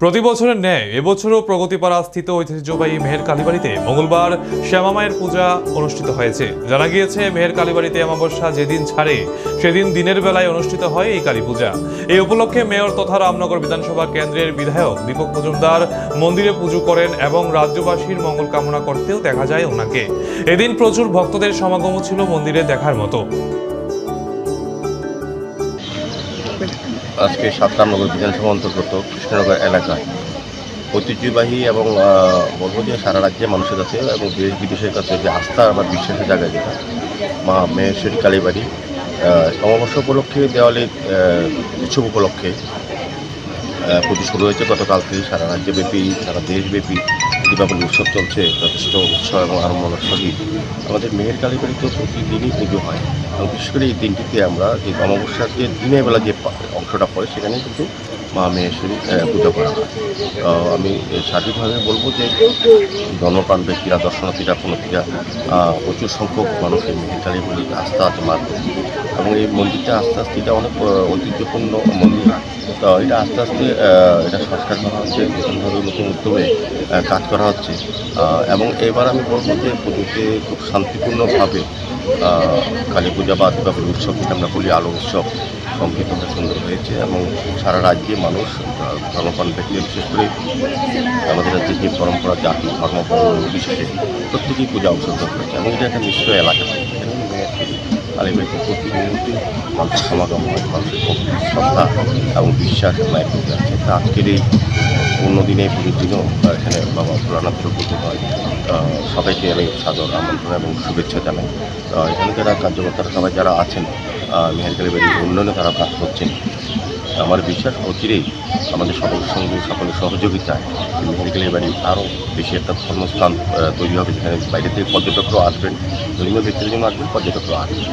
প্রতি বছরের ন্যায়, এবছরও প্রগতিপাড়া স্থিত ঐতিহ্যবাহী মেহের কালীবাড়িতে মঙ্গলবার শ্যামা মায়ের পূজা অনুষ্ঠিত হয়েছে। জানা গিয়েছে, মেহের কালীবাড়িতে অমাবস্যা যেদিন ছাড়ে, সেদিন দিনের বেলায় অনুষ্ঠিত হয় এই কালী পূজা। এই উপলক্ষে মেয়র তথা রামনগর বিধানসভা কেন্দ্রের বিধায়ক দীপক মজুমদার মন্দিরে পুজো করেন এবং রাজ্যবাসীর মঙ্গল কামনা করতেও দেখা যায় ওনাকে। এদিন প্রচুর ভক্তদের সমাগমও ছিল মন্দিরে দেখার মতো। আজকে সাতরামনগর বিধানসভা অন্তর্গত কৃষ্ণনগর এলাকায় ঐতিহ্যবাহী এবং আহ, বলব যে সারা রাজ্যে মানুষের কাছে এবং দেশ বিদেশের কাছে যে আস্থা বা বিশ্বাসের জায়গা যেটা মা মেহেশ্বরী কালীবাড়ি অমাবস্যা উপলক্ষে দেওয়ালি উৎসব উপলক্ষে প্রতি শুরু হয়েছে গতকাল থেকে সারা রাজ্যব্যাপী সারা দেশব্যাপী দীপাবলি উৎসব চলছে, যথেষ্ট উৎসব এবং আরম্ভনার সহিত আমাদের মেহের কালীবাড়িতে প্রতিদিনই পুজো হয়। এবং বিশেষ করে এই দিনটিতে আমরা যে অমাবস্যার যে দিনের বেলা যে অংশটা পড়ে সেখানে কিন্তু মা মেহেশ্বরী আহ, পুজো করা হয়। তো আমি সার্বিকভাবে বলব যে ধর্মপ্রাণ ব্যক্তিরা দর্শনার্থীরা পুনর্থীরা আহ, প্রচুর সংখ্যক মানুষ এই মেহের কালীবাড়িতে আস্থা আছে মার প্রতি। এবং এই মন্দিরটা আস্তে আস্তে এটা অনেক ঐতিহ্যপূর্ণ মন্দির তো এটা আস্তে আস্তে এটা সংস্কার করা হচ্ছে নতুনভাবে নতুন উদ্যোগে কাজ করা হচ্ছে। এবং এবার আমি বলব যে পুজোতে খুব শান্তিপূর্ণভাবে কালী পূজা বা দীপাবলি উৎসব যেটা আমরা বলি, আলো উৎসব সম্পূর্ণ সুন্দর হয়েছে এবং সারা রাজ্যে মানুষ ধর্মপ্রাণ ব্যক্তি, বিশেষ করে আমাদের রাজ্যে যে পরম্পরা, জাতি ধর্ম বিশেষে প্রত্যেকেই পূজা অংশগ্রহণ করেছে এবং এটা একটা মিশ্র এলাকা। এখানে প্রতিনিয়তি মানুষের সমাগম হয় মানুষের শ্রদ্ধা এবং বিশ্বাস মায়ের প্রতি আছে তা আজকের এই অন্যদিনে পুজোর এখানে বাবা ভোলানাথ পুজো হয়। সবাইকে আমি সাদর আমন্ত্রণ এবং শুভেচ্ছা জানাই। এখানে যারা কার্যকর্তারা সবাই যারা আছেন মেহেরকালী মেহের কালীবাড়ির উন্নয়নে তারা কাজ করছেন। আমার বিশ্বাস অচিরেই আমাদের সকল সঙ্গে সকলের সহযোগিতায় মেডিকেলের বাড়ি আরও বেশি একটা ধর্মস্থান তৈরি হবে যেখানে বাইরে থেকে পর্যটকরাও আসবেন। ধর্মীয় ব্যক্তির জন্য আসবেন, পর্যটকরাও আসবেন।